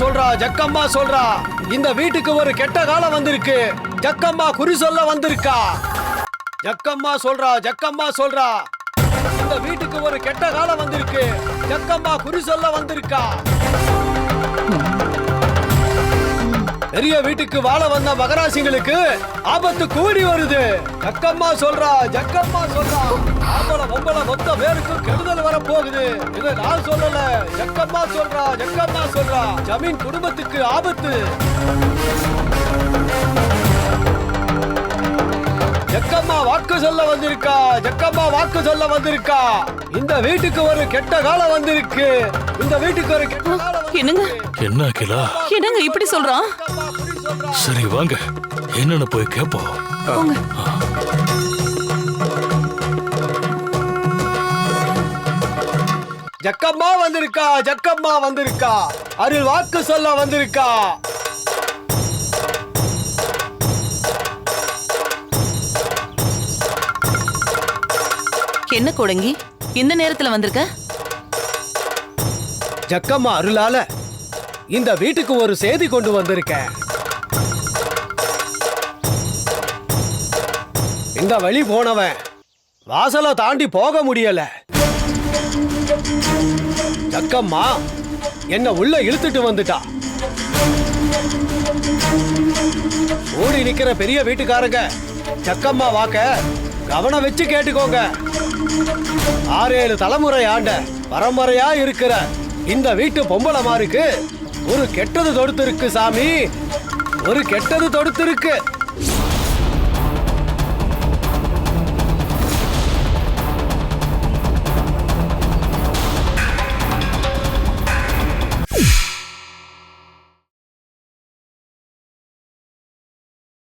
சொல்றா ஜக்கம்மா சொல்றா. இந்த வீட்டுக்கு ஒரு கெட்ட காலம் வந்திருக்கு. ஜக்கம்மா குறி சொல்ல வந்திருக்கா. ஜக்கம்மா சொல்றா ஜக்கம்மா சொல்றா. இந்த வீட்டுக்கு ஒரு கெட்ட காலம் வந்திருக்கு. ஜக்கம்மா குறி சொல்ல வந்திருக்கா. பெரிய வீட்டுக்கு வாழ வந்த மகராசிங்களுக்கு ஆபத்து கூடி வருது. ஜக்கம்மா சொல்றா ஜக்கம்மா சொல்றா. ஆம்பளை பொம்பளை மொத்த பேருக்கு கெடுதல் வர போகுது இதை நான் சொல்லல. ஜக்கம்மா சொல்றா ஜக்கம்மா சொல்றா. ஜமீன் குடும்பத்துக்கு ஆபத்து. வாக்கு சொல்ல வந்திருக்கா? ஜக்கம்மா வாக்கு சொல்ல வந்திருக்கா? இந்த வீட்டுக்கு ஒரு கெட்ட காலம் வந்திருக்கு. இந்த வீட்டுக்கு ஒரு கெட்ட காலம். என்னங்க? என்ன அகிலா? என்னங்க இப்படி சொல்றான். சரி வாங்க. என்னன்னு போய் கேப்போம். போங்க. ஜக்கம்மா வந்திருக்கா? ஜக்கம்மா வந்திருக்கா? அருள் வாக்கு சொல்ல வந்திருக்கா? என்ன கொடுங்கி? இந்த நேரத்துல வந்திருக்க? ஜக்கம்மா அருளால இந்த வீட்டுக்கு ஒரு செய்தி கொண்டு வந்திருக்க. இந்த வழி போனவன் வாசலை தாண்டி போக முடியல. ஜக்கம்மா என்ன உள்ள இழுத்துட்டு வந்துட்டா. ஓடி நிக்கிற பெரிய வீட்டுக்காரங்க ஜக்கம்மா வாக்க கவனம் வச்சு கேட்டுக்கோங்க. ஆறேழு தலைமுறை ஆண்ட பரம்பரையா இருக்கிற இந்த வீட்டு பொம்பளை மாருக்கு ஒரு கெட்டது தொடுத்திருக்கு சாமி. ஒரு கெட்டது தொடுத்திருக்கு.